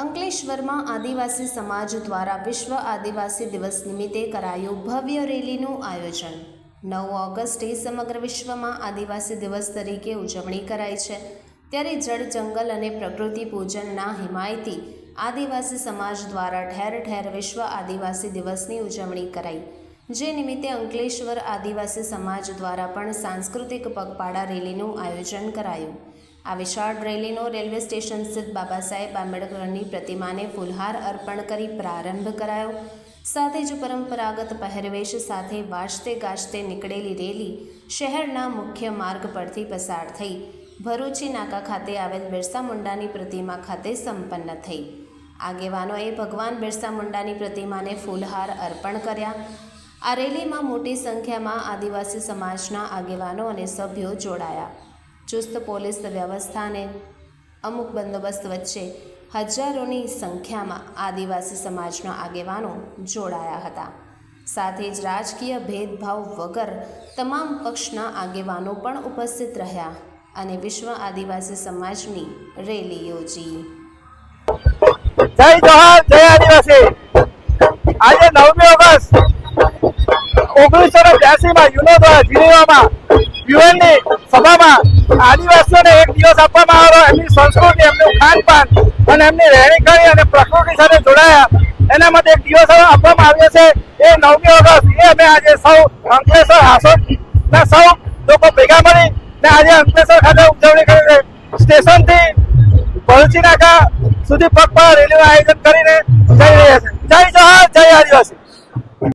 અંકલેશ્વરમાં આદિવાસી સમાજ દ્વારા વિશ્વ આદિવાસી દિવસ નિમિત્તે કરાયું ભવ્ય રેલીનું આયોજન. નવ ઓગસ્ટે સમગ્ર વિશ્વમાં આદિવાસી દિવસ તરીકે ઉજવણી કરાય છે. ત્યારે જળ, જંગલ અને પ્રકૃતિ પૂજનના હિમાયતી આદિવાસી સમાજ દ્વારા ઠેર ઠેર વિશ્વ આદિવાસી દિવસની ઉજવણી કરાઈ. જે નિમિત્તે અંકલેશ્વર આદિવાસી સમાજ દ્વારા પણ સાંસ્કૃતિક પગપાળા રેલીનું આયોજન કરાયું. આ વિશાળ રેલીનો રેલવે સ્ટેશન સ્થિત બાબા સાહેબ આંબેડકરની પ્રતિમાને ફૂલહાર અર્પણ કરી પ્રારંભ કરાયો. સાથે જ પરંપરાગત પહેરવેશ સાથે વાજતે ગાજતે નીકળેલી રેલી શહેરના મુખ્ય માર્ગ પરથી પસાર થઈ. ભરૂચી નાકા ખાતે આવેલ બિરસા મુંડાની પ્રતિમા ખાતે સંપન્ન થઈ. આગેવાનોએ ભગવાન બિરસા મુંડાની પ્રતિમાને ફૂલહાર અર્પણ કર્યા. આ રેલીમાં મોટી સંખ્યામાં આદિવાસી સમાજના આગેવાનો અને સભ્યો જોડાયા. ચુસ્ત પોલીસ વ્યવસ્થા અમુક બંદોબસ્ત વચ્ચે હજારોની સંખ્યામાં આદિવાસી સમાજના આગેવાનો જોડાયા હતા. સાથે જ રાજકીય ભેદભાવ વગર તમામ પક્ષના આગેવાનો પણ ઉપસ્થિત રહ્યા અને વિશ્વ આદિવાસી સમાજની રેલી યોજી. જય જવાહર જય આદિવાસી. આજે નવમી ઓગસ્ટ, ઓગણીસો ને બ્યાસી માં યુનો દ્વારા જીનીવામાં UN ની સભામાં આદિવાસીઓને એક દિવસ આપવામાં આવ્યો. એમની સંસ્કૃતિ, એમનું ખાનપાન અને એમની રહેણી કરણી અને પ્રકૃતિ સાથે જોડાયા. એના માટે એક દિવસ આપવામાં આવ્યો છે. એ નવમી ઓગસ્ટ, એ અમે આજે સૌ અંકલેશ્વર હાસોદ ના સૌ લોકો ભેગા મળી ને આજે અંકલેશ્વર ખાતે ઉજવણી કરી સ્ટેશનથી ભરૂચી નાકા સુધી પગપાળા રેલીનું આયોજન કરીને